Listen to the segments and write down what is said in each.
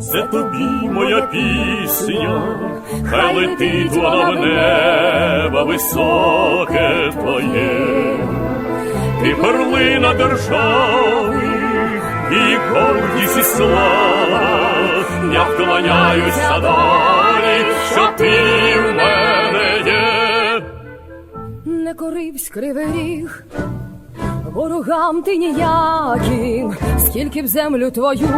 це тобі моя пісня, хай летить вона в небо. високе твоє, ти перлина держави і гордість і слава, я вклоняюся долі, що ти в мене є. не коривсь кривий ріг, ворогам ти ніяким, скільки б землю твою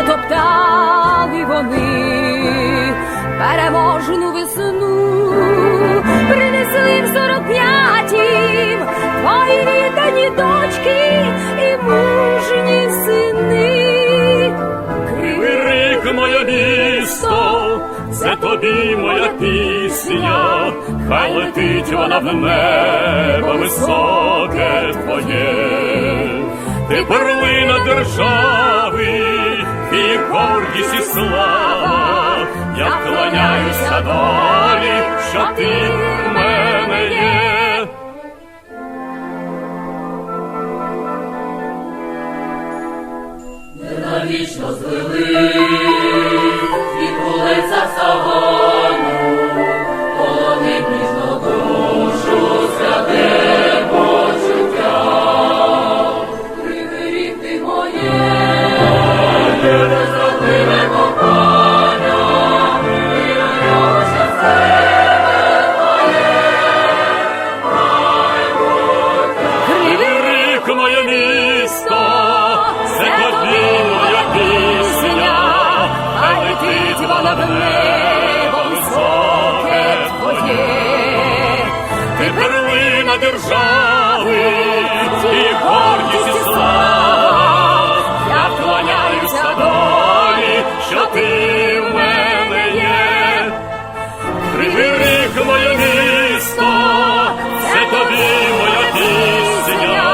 не топтали вони, переможну весну принесли в сорок п'ятім твої віддані дочки і мужні сини. Рік, моє місто, це тобі моя пісня, хай летить вона в небо високе твоє, ти перлина держави і гордість і слава, я вклоняюся долі, що ти в мене є. Навічно звели держави, і гордість і слава, я вклоняюся долі, що ти в мене є. Кривий моє місто, це тобі моя пісня,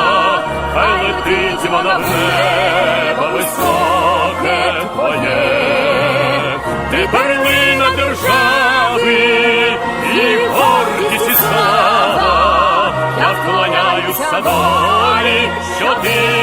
хай летить вона в небо високе твоє, ти перлина держави слава, я вклоняюся долі, що ти